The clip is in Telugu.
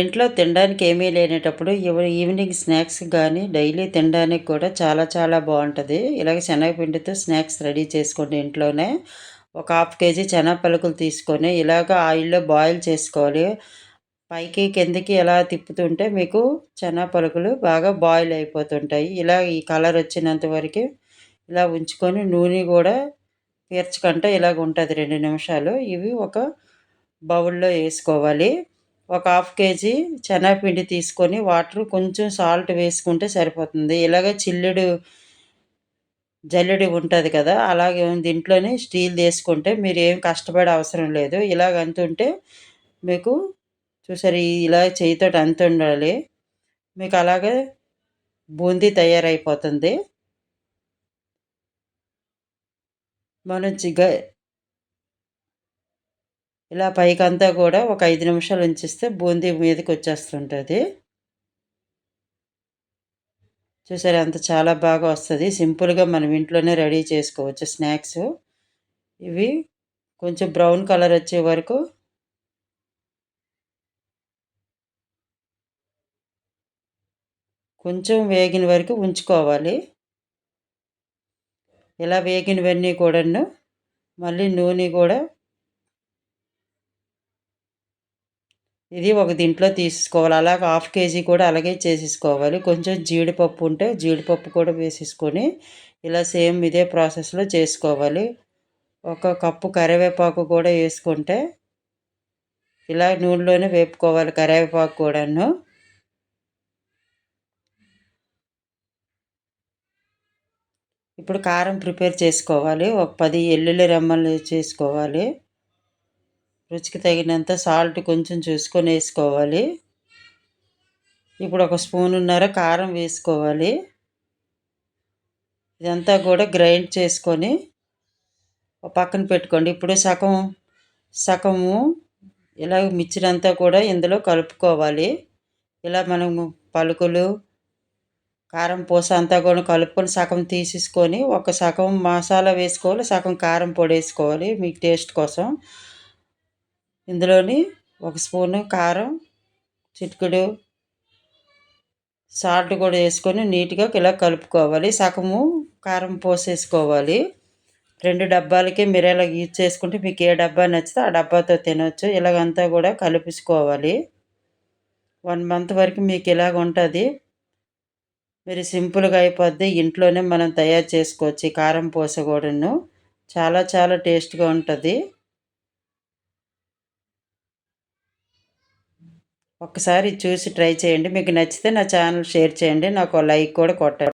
ఇంట్లో తినడానికి ఏమీ లేనేటప్పుడు ఈవినింగ్ స్నాక్స్ కానీ డైలీ తినడానికి కూడా చాలా చాలా బాగుంటుంది ఇలాగ శనగపిండితో స్నాక్స్ రెడీ చేసుకోండి ఇంట్లోనే. ఒక హాఫ్ కేజీ శనగపలుకులు తీసుకొని ఇలాగ ఆయిల్లో బాయిల్ చేసుకోవాలి. పైకి కిందకి ఎలా తిప్పుతుంటే మీకు పలుకులు బాగా బాయిల్ అయిపోతుంటాయి. ఇలా ఈ కలర్ వచ్చినంత వరకు ఇలా ఉంచుకొని నూనె కూడా పీర్చకుండా ఇలాగ ఉంటుంది రెండు నిమిషాలు. ఇవి ఒక బౌల్లో వేసుకోవాలి. ఒక హాఫ్ కేజీ శనగపిండి తీసుకొని వాటర్ కొంచెం సాల్ట్ వేసుకుంటే సరిపోతుంది. ఇలాగే చిల్లుడు జల్లెడి ఉంటుంది కదా అలాగే దీంట్లోనే స్టీల్ తీసుకుంటే మీరు ఏం కష్టపడే అవసరం లేదు. ఇలాగ అంతుంటే మీకు చూసారు ఇలా చేయితో అంత ఉండాలి. మీకు అలాగే బూందీ తయారైపోతుంది. మనం చిగ ఇలా పైకంతా కూడా ఒక ఐదు నిమిషాలు ఉంచిస్తే బూందీ మీదకి వచ్చేస్తుంటుంది చూసారు అంత చాలా బాగా వస్తుంది. సింపుల్గా మనం ఇంట్లోనే రెడీ చేసుకోవచ్చు స్నాక్స్. ఇవి కొంచెం బ్రౌన్ కలర్ వచ్చే వరకు కొంచెం వేగిన వరకు ఉంచుకోవాలి. ఇలా వేగినవన్నీ కూడాను మళ్ళీ నూనె కూడా ఇది ఒక దీంట్లో తీసుకోవాలి అలాగే హాఫ్ కేజీ కూడా అలాగే చేసేసుకోవాలి. కొంచెం జీడిపప్పు ఉంటే జీడిపప్పు కూడా వేసేసుకొని ఇలా సేమ్ ఇదే ప్రాసెస్లో చేసుకోవాలి. ఒక కప్పు కరివేపాకు కూడా వేసుకుంటే ఇలా నూనెలోనే వేపుకోవాలి కరివేపాకు కూడాను. ఇప్పుడు కారం ప్రిపేర్ చేసుకోవాలి. ఒక పది ఎల్లుల్లి రెమ్మలు చేసుకోవాలి రుచికి తగినంత సాల్ట్ కొంచెం చూసుకొని వేసుకోవాలి. ఇప్పుడు ఒక స్పూనున్నర కారం వేసుకోవాలి. ఇదంతా కూడా గ్రైండ్ చేసుకొని పక్కన పెట్టుకోండి. ఇప్పుడు సగం సగము ఇలా మిక్చర్ కూడా ఇందులో కలుపుకోవాలి. ఇలా మనము పలుకులు కారం పూస అంతా కూడా కలుపుకొని సగం తీసేసుకొని ఒక సగం మసాలా వేసుకోవాలి సగం కారం పొడి వేసుకోవాలి. మీ టేస్ట్ కోసం ఇందులోని ఒక స్పూను కారం చిటికెడు సాల్ట్ కూడా వేసుకొని నీట్గా ఇలా కలుపుకోవాలి. సగము కారం పోసేసుకోవాలి. రెండు డబ్బాలకి మీరు ఇలా యూజ్ చేసుకుంటే మీకు ఏ డబ్బా నచ్చితే ఆ డబ్బాతో తినవచ్చు ఇలాగంతా కూడా కలిపించుకోవాలి వన్ మంత్ వరకు మీకు ఇలాగ ఉంటుంది. మీరు సింపుల్గా అయిపోద్ది. ఇంట్లోనే మనం తయారు చేసుకోవచ్చు కారం పూస కూడాను చాలా చాలా టేస్ట్గా ఉంటుంది. ఒక్కసారి చూసి ట్రై చేయండి. మీకు నచ్చితే నా ఛానల్ షేర్ చేయండి. నాకు లైక్ కూడా కొట్టండి.